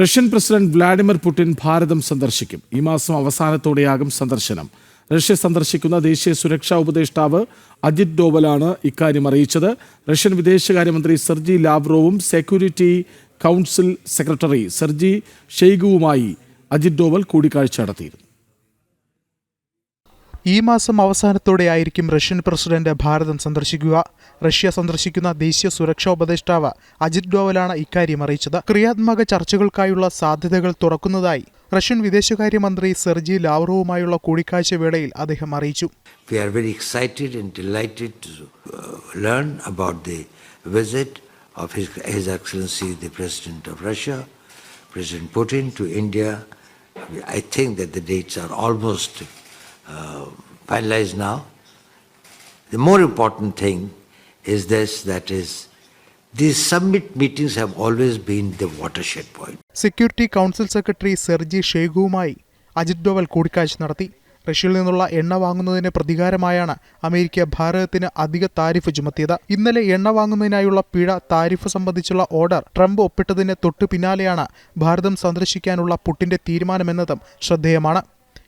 Russian president Vladimir Putin ഭാരതം സന്ദർശിക്കും. ഈ മാസം അവസാനത്തോടെയാകും സന്ദർശനം. റഷ്യ സന്ദർശിക്കുന്ന ദേശീയ സുരക്ഷാ ഉപദേഷ്ടാവ് അജിത് ഡോവലാണ് ഇക്കാര്യം അറിയിച്ചത്. റഷ്യൻ വിദേശകാര്യമന്ത്രി സെർജി ലാവ്റോവും സെക്യൂരിറ്റി കൗൺസിൽ സെക്രട്ടറി സെർജി ഷെയ്ഗുവുമായി അജിത് ഡോവൽ കൂടിക്കാഴ്ച നടത്തിയിരുന്നു. ഈ മാസം അവസാനത്തോടെയായിരിക്കും റഷ്യൻ പ്രസിഡന്റ് ഭാരതം സന്ദർശിക്കുക. റഷ്യ സന്ദർശിക്കുന്ന ദേശീയ സുരക്ഷാ ഉപദേഷ്ടാവ് അജിത് ഡോവലാണ് ഇക്കാര്യം അറിയിച്ചത്. ക്രിയാത്മക ചർച്ചകൾക്കായുള്ള സാധ്യതകൾ തുറക്കുന്നതായി റഷ്യൻ വിദേശകാര്യമന്ത്രി സെർജി ലാവറോവുമായുള്ള കൂടിക്കാഴ്ച വേളയിൽ അദ്ദേഹം അറിയിച്ചു. We are very excited and delighted to uh, learn about the visit of His, Excellency the President of Russia, President Putin, to India. I think that the dates are almost uh, finalized now. The more important thing is this that is, these summit meetings have always been the watershed point. Security council secretary Sergei ഷെയ്ഗുവുമായി Ajit Doval കൂടിക്കാഴ്ച നടത്തി റഷ്യയിൽ നിന്നുള്ള എണ്ണ വാങ്ങുന്നതിന് പ്രതികാരമായാണ് America ഭാരതത്തിന് അധിക tariff ചുമത്തിയത് ഇന്നലെ എണ്ണ വാങ്ങുന്നതിനായുള്ള പിഴ താരിഫ് സംബന്ധിച്ചുള്ള ഓർഡർ ട്രംപ് ഒപ്പിട്ടതിന് തൊട്ടു പിന്നാലെയാണ് ഭാരതം സന്ദർശിക്കാനുള്ള പുട്ടിന്റെ തീരുമാനമെന്നതും ശ്രദ്ധേയമാണ്